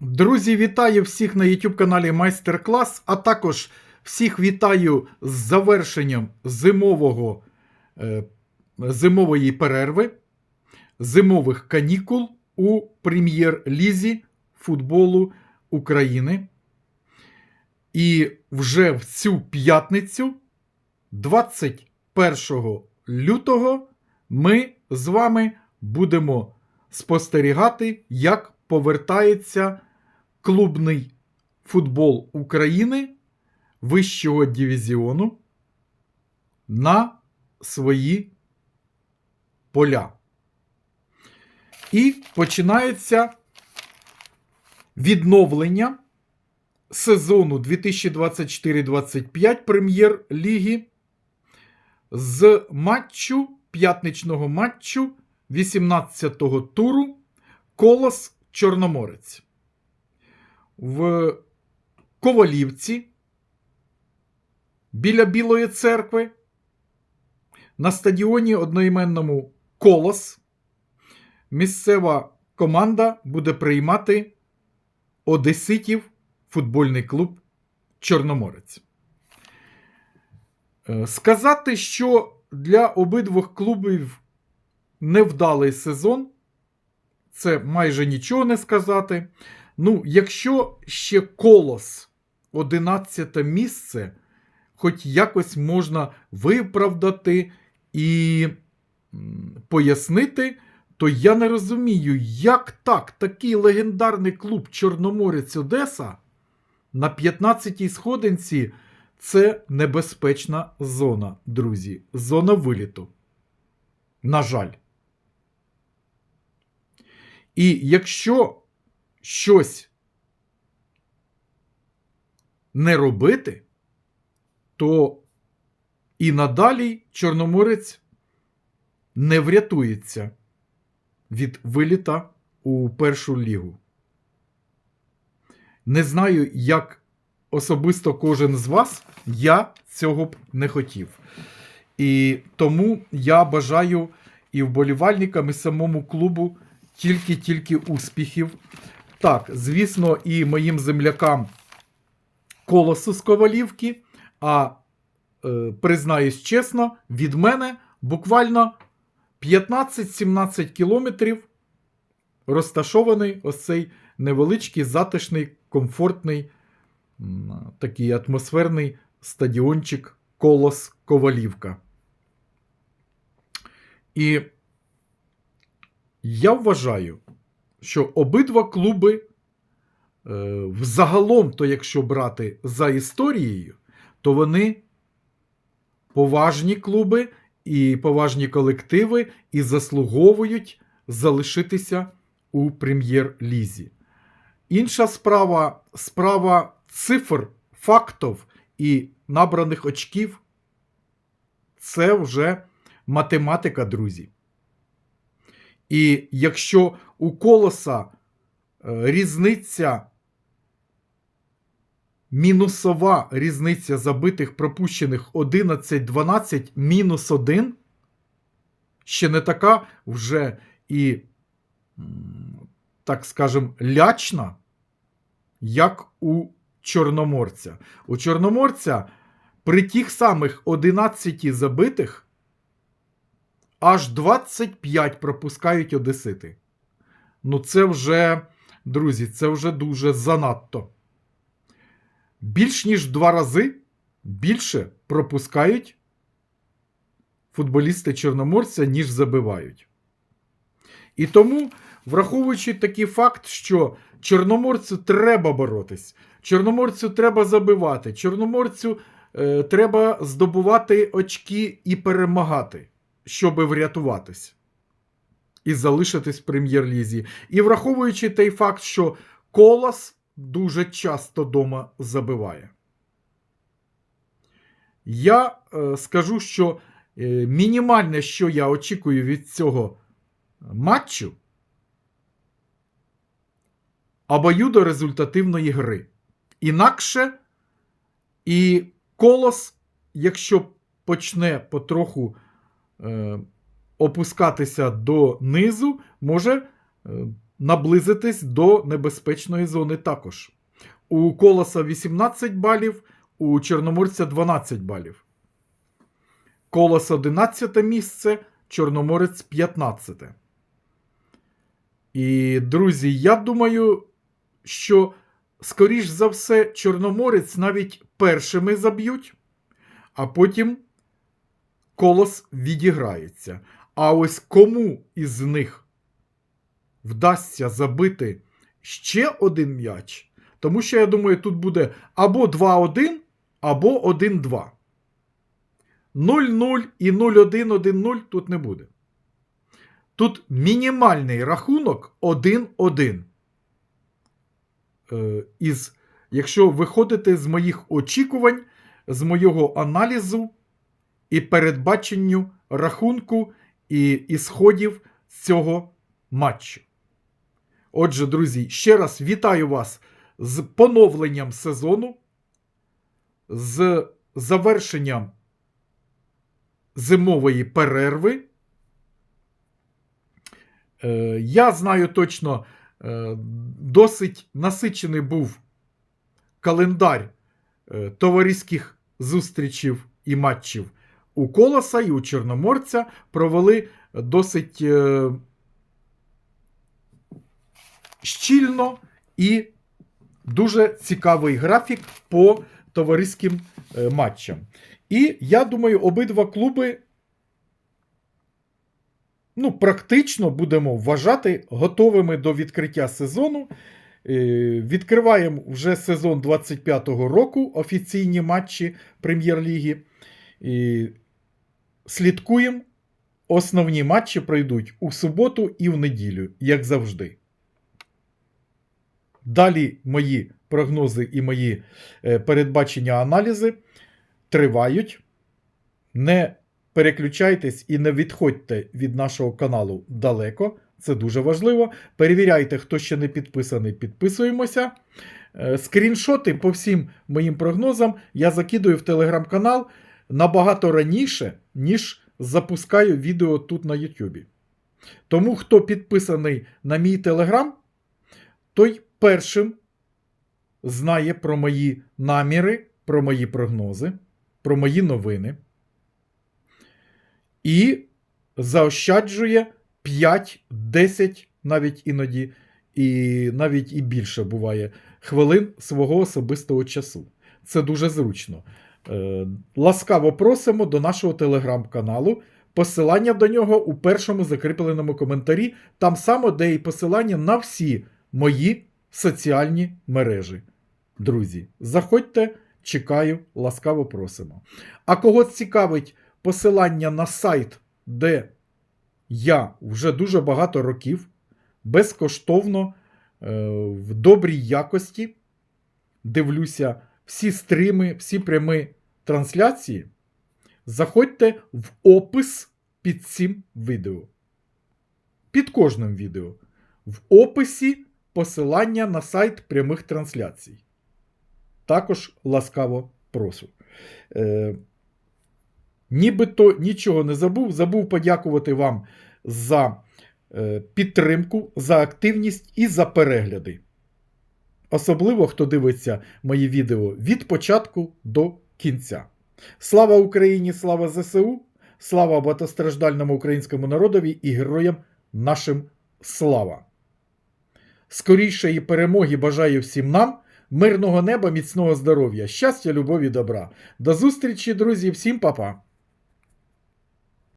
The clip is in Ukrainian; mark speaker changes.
Speaker 1: Друзі, вітаю всіх на YouTube каналі Майстер Клас, а також всіх вітаю з завершенням зимового, е, зимової перерви, зимових канікул у прем'єр-лізі футболу України. І вже в цю п'ятницю, 21 лютого, ми з вами будемо спостерігати, як повертається клубний футбол України вищого дивізіону на свої поля. І починається відновлення сезону 2024-25 прем'єр-ліги з матчу, п'ятничного матчу 18-го туру Колос Чорноморець. В Ковалівці біля Білої церкви на стадіоні одноіменному Колос місцева команда буде приймати Одеситів футбольний клуб Чорноморець. Е, Сказати, що для обидвох клубів невдалий сезон, це майже нічого не сказати. Ну, якщо ще колос 11 місце, хоч якось можна виправдати і пояснити, то я не розумію, як так такий легендарний клуб Чорноморець Одеса на 15-й сходинці це небезпечна зона, друзі. Зона виліту. На жаль. І якщо щось не робити, то і надалі Чорноморець не врятується від виліта у першу лігу. Не знаю, як особисто кожен з вас, я цього б не хотів. І тому я бажаю і вболівальникам, і самому клубу тільки-тільки успіхів. Так, звісно, і моїм землякам колосу з Ковалівки, а е, признаюсь чесно, від мене буквально 15-17 кілометрів розташований ось цей невеличкий, затишний, комфортний, такий атмосферний стадіончик Колос Ковалівка. І я вважаю, що обидва клуби, е, взагалом, то якщо брати за історією, то вони поважні клуби і поважні колективи і заслуговують залишитися у прем'єр-лізі. Інша справа справа цифр, фактів і набраних очків це вже математика, друзі. І якщо у колоса е, різниця, мінусова різниця забитих пропущених 11-12 мінус 1, ще не така вже і, так скажем, лячна, як у Чорноморця. У Чорноморця при тих самих 11 забитих аж 25 пропускають одесити. Ну, це вже, друзі, це вже дуже занадто. Більш ніж два рази більше пропускають футболісти Чорноморця, ніж забивають. І тому, враховуючи такий факт, що Чорноморцю треба боротись, Чорноморцю треба забивати, Чорноморцю е, треба здобувати очки і перемагати щоб врятуватись і залишитись в прем'єр-лізі. І враховуючи той факт, що колос дуже часто дома забиває. Я е, скажу, що е, мінімальне, що я очікую від цього матчу, обоюдо результативної гри. Інакше і колос, якщо почне потроху опускатися до низу, може е, наблизитись до небезпечної зони також. У Колоса 18 балів, у Чорноморця 12 балів. Колос 11 місце, Чорноморець 15. І, друзі, я думаю, що, скоріш за все, Чорноморець навіть першими заб'ють, а потім колос відіграється. А ось кому із них вдасться забити ще один м'яч, тому що я думаю, тут буде або 2-1, або 1-2. 0-0 і 0-1-1-0 тут не буде. Тут мінімальний рахунок 1-1. Е, із, якщо виходити з моїх очікувань, з моєго аналізу і передбаченню рахунку і ісходів цього матчу. Отже, друзі, ще раз вітаю вас з поновленням сезону, з завершенням зимової перерви. Е, Я знаю точно, е, досить насичений був календар е, товариських зустрічів і матчів у Колоса і у Чорноморця. Провели досить е, щільно і дуже цікавий графік по товариським е, матчам. І я думаю, обидва клуби ну, практично будемо вважати готовими до відкриття сезону. Е, Відкриваємо вже сезон 25-го року офіційні матчі Прем'єр-ліги. Слідкуємо. Основні матчі пройдуть у суботу і в неділю, як завжди. Далі мої прогнози і мої е, передбачення аналізи тривають. Не переключайтесь і не відходьте від нашого каналу далеко. Це дуже важливо. Перевіряйте, хто ще не підписаний, підписуємося. Е, Скріншоти по всім моїм прогнозам я закидую в телеграм-канал набагато раніше, ніж запускаю відео тут на Ютубі. Тому, хто підписаний на мій телеграм, той першим знає про мої наміри, про мої прогнози, про мої новини. І заощаджує 5, 10, навіть іноді, і навіть і більше буває хвилин свого особистого часу. Це дуже зручно. Е, Ласкаво просимо до нашого телеграм-каналу. Посилання до нього у першому закріпленому коментарі, там само, де і посилання на всі мої соціальні мережі. Друзі, заходьте, чекаю, ласкаво просимо. А кого цікавить посилання на сайт, де я вже дуже багато років безкоштовно е, в добрій якості дивлюся всі стріми, всі прямі трансляції, заходьте в опис під цим відео. Під кожним відео. В описі посилання на сайт прямих трансляцій. Також ласкаво прошу. Е, Нібито нічого не забув. Забув подякувати вам за е, підтримку, за активність і за перегляди. Особливо, хто дивиться мої відео від початку до кінця. Слава Україні! Слава ЗСУ! Слава багатостраждальному українському народові і героям нашим слава! Скорішої перемоги бажаю всім нам, мирного неба, міцного здоров'я, щастя, любові, добра. До зустрічі, друзі, всім па-па!